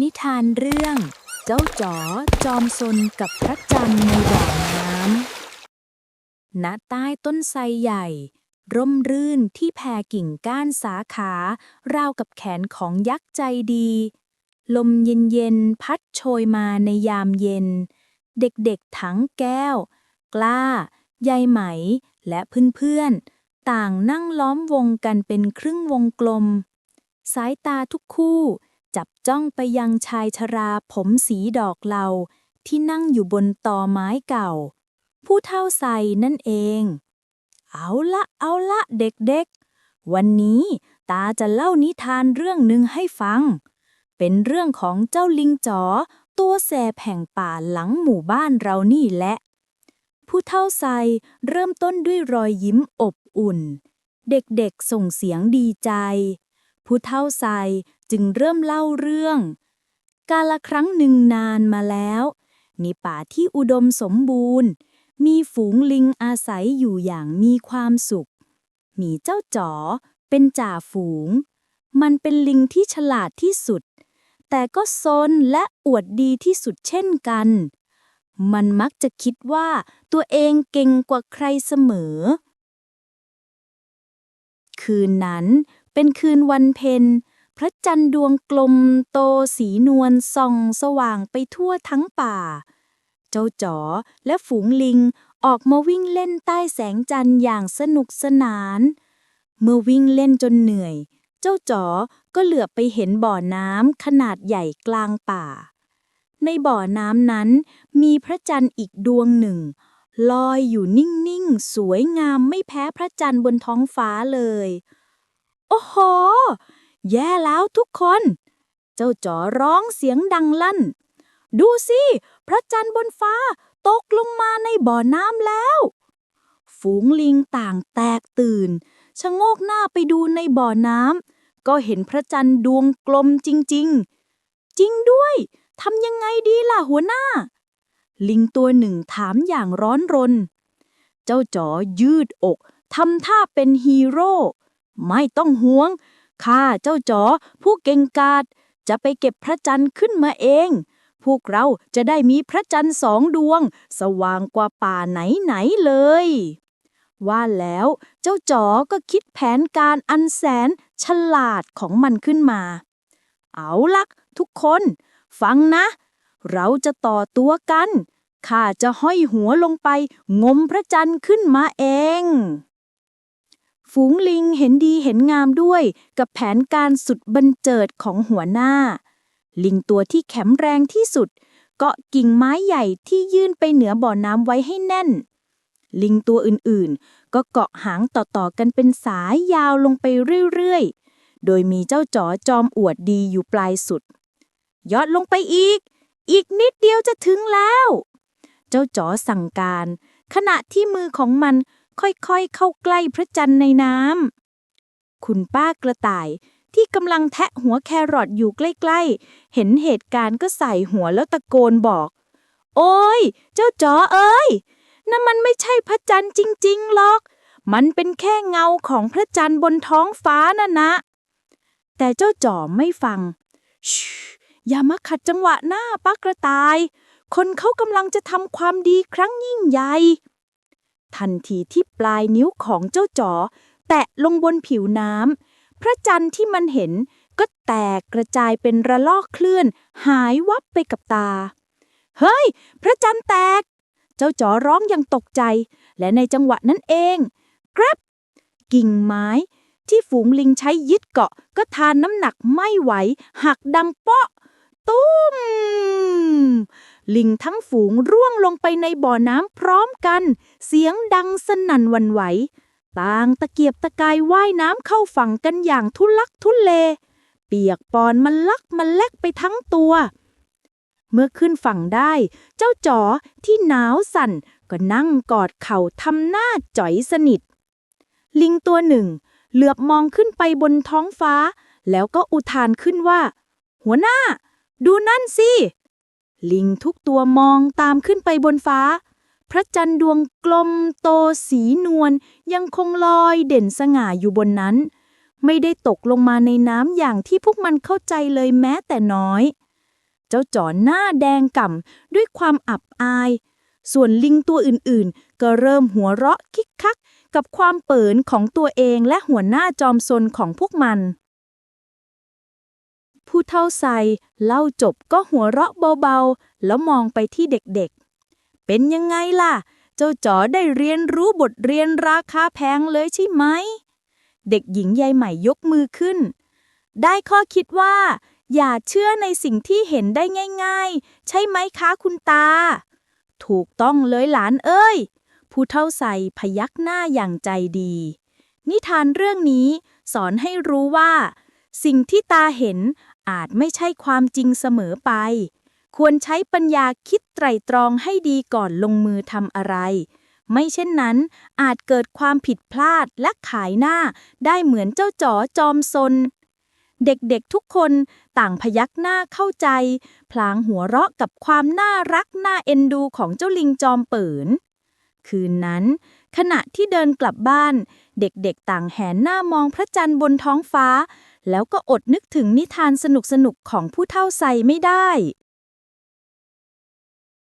นิทานเรื่อง เจ้าจ๋อจอมซนกับพระจันทร์ในบ่อน้ำณใต้ต้นไทรใหญ่ ร่มรื่นที่แผ่กิ่งก้านสาขาราวกับแขนของยักษ์ใจดี ลมเย็นๆพัดโชยมาในยามเย็น เด็กๆถังแก้ว กล้ายายไหมและเพื่อนๆ ต่างนั่งล้อมวงกันเป็นครึ่งวงกลม สายตาทุกคู่ จับจ้องไปยังชายชราผมสีดอกเหลาที่นั่งอยู่บนตอไม้เก่า ผู้เท่าใส่นั่นเอง เอาละเอาละเด็กๆ วันนี้ตาจะเล่านิทานเรื่องหนึ่งให้ฟัง เป็นเรื่องของเจ้าลิงจ๋อตัวแสบแห่งป่าหลังหมู่บ้านเรานี่แหละ ผู้เท่าใส่เริ่มต้นด้วยรอยยิ้มอบอุ่น เด็กๆส่งเสียงดีใจ ผู้เท่าใส่ จึงเริ่มเล่าเรื่อง กาลครั้งหนึ่งนานมาแล้วในป่าที่อุดมสมบูรณ์ มีฝูงลิงอาศัยอยู่อย่างมีความสุข มีเจ้าจ๋อเป็นจ่าฝูง มันเป็นลิงที่ฉลาดที่สุด แต่ก็ซนและอวดดีที่สุดเช่นกัน มันมักจะคิดว่าตัวเองเก่งกว่าใครเสมอ คืนนั้นเป็นคืนวันเพ็ญ พระจันทร์ดวงกลมโตสีนวลส่องสว่างไปทั่วทั้งป่า เจ้าจ๋อและฝูงลิงออกมาวิ่งเล่นใต้แสงจันทร์อย่างสนุกสนาน เมื่อวิ่งเล่นจนเหนื่อย เจ้าจ๋อก็เหลือบไปเห็นบ่อน้ำขนาดใหญ่กลางป่า ในบ่อน้ำนั้นมีพระจันทร์อีกดวงหนึ่ง ลอยอยู่นิ่งๆ สวยงามไม่แพ้พระจันทร์บนท้องฟ้าเลย โอ้โห แย่แล้วทุกคน เจ้าจ๋อร้องเสียงดังลั่น ดูสิ พระจันทร์บนฟ้าตกลงมาในบ่อน้ำแล้ว ฝูงลิงต่างแตกตื่น ชะโงกหน้าไปดูในบ่อน้ำก็เห็นพระจันทร์ดวงกลมจริง ๆ จริงด้วยทำยังไงดีล่ะหัวหน้า ลิงตัวหนึ่งถามอย่างร้อนรน เจ้าจ๋อยืดอกทำท่าเป็นฮีโร่ ไม่ต้องห่วง ข้าเจ้าจ๋อผู้เก่งกาจจะไปเก็บพระจันทร์ขึ้นมาเอง พวกเราจะได้มีพระจันทร์สองดวง สว่างกว่าป่าไหนๆเลย ว่าแล้วเจ้าจ๋อก็คิดแผนการอันแสนฉลาดของมันขึ้นมา เอาลักทุกคน ฟังนะ เราจะต่อตัวกันข้าจะห้อยหัวลงไป งมพระจันทร์ขึ้นมาเอง ฝูงลิงเห็นดีเห็นงามด้วย กับแผนการสุดบันเจิดของหัวหน้า ลิงตัวที่แข็งแรงที่สุด เกาะกิ่งไม้ใหญ่ที่ยื่นไปเหนือบ่อน้ำไว้ให้แน่น ลิงตัวอื่นๆ ก็เกาะหางต่อๆกันเป็นสายยาวลงไปเรื่อยๆ โดยมีเจ้าจ๋อจอมอวดดีอยู่ปลายสุดยอดลงไปอีก อีกนิดเดียวจะถึงแล้ว เจ้าจ๋อสั่งการ ขณะที่มือของมัน ค่อยๆ เข้าใกล้พระจันทร์ในน้ำ คุณป้ากระต่ายที่กำลังแทะหัวแครอทอยู่ใกล้ๆ เห็นเหตุการณ์ก็ใส่หัวแล้วตะโกนบอก โอ้ย เจ้าจ๋อเอ้ยนั่นมันไม่ใช่พระจันทร์จริงๆหรอก มันเป็นแค่เงาของพระจันทร์บนท้องฟ้าน่ะนะ แต่เจ้าจ๋อไม่ฟังชูอย่ามาขัดจังหวะหน้าป้ากระต่าย คนเขากำลังจะทำความดีครั้งยิ่งใหญ่ ทันทีที่ปลายนิ้วของเจ้าจ๋อแตะลงบนผิวน้ำพระจันทร์ที่มันเห็นก็แตกกระจายเป็นระลอกเคลื่อนหายวับไปกับตา เฮ้ย พระจันทร์แตก เจ้าจ๋อร้องอย่างตกใจ และในจังหวะนั้นเองกรับกิ่งไม้ ที่ฝูงลิงใช้ยึดเกาะก็ทานน้ำหนักไม่ไหว หักดังเปาะ ตุ้ม ลิงทั้งฝูงร่วงลงไปในบ่อน้ำพร้อมกัน เสียงดังสนั่นวันไหว ต่างตะเกียบตะกายว่ายน้ำเข้าฝั่งกันอย่างทุลักทุเล เปียกปอนมันลักมันแลกไปทั้งตัว เมื่อขึ้นฝั่งได้ เจ้าจ๋อที่หนาวสั่นก็นั่งกอดเข่าทำหน้าจ๋อยสนิท ลิงตัวหนึ่ง เหลือบมองขึ้นไปบนท้องฟ้า แล้วก็อุทานขึ้นว่า หัวหน้า ดูนั่นสิ ลิงทุกตัวมองตามขึ้นไปบนฟ้า พระจันทร์ดวงกลมโตสีนวลยังคงลอยเด่นสง่าอยู่บนนั้น ไม่ได้ตกลงมาในน้ำอย่างที่พวกมันเข้าใจเลยแม้แต่น้อย เจ้าจ๋อหน้าแดงก่ำด้วยความอับอาย ส่วนลิงตัวอื่นๆ ก็เริ่มหัวเราะคิกคักกับความเปินของตัวเองและหัวหน้าจอมซนของพวกมัน ผู้เท่าใส่เล่าจบก็หัวเราะเบาๆ แล้วมองไปที่เด็กๆ เป็นยังไงล่ะ เจ้าจ๋อได้เรียนรู้บทเรียนราคาแพงเลยใช่ไหม เด็กหญิงยายใหม่ยกมือขึ้น ได้ข้อคิดว่า อย่าเชื่อในสิ่งที่เห็นได้ง่าย ๆ ใช่ไหมคะคุณตา ถูกต้องเลยหลานเอ้ย ผู้เท่าใส่พยักหน้าอย่างใจดี นิทานเรื่องนี้สอนให้รู้ว่า สิ่งที่ตาเห็นอาจไม่ใช่ความจริงเสมอไป ควรใช้ปัญญาคิดไตร่ตรองให้ดีก่อนลงมือทำอะไร ไม่เช่นนั้น อาจเกิดความผิดพลาดและขายหน้าได้เหมือนเจ้าจ๋อจอมซน เด็กๆทุกคนต่างพยักหน้าเข้าใจ พลางหัวเราะกับความน่ารักน่าเอ็นดูของเจ้าลิงจอมเปิ่นคืนนั้น ขณะที่เดินกลับบ้าน เด็กๆต่างแหนหน้ามองพระจันทร์บนท้องฟ้า แล้วก็อดนึกถึงนิทานสนุกๆของผู้เท่าไสไม่ได้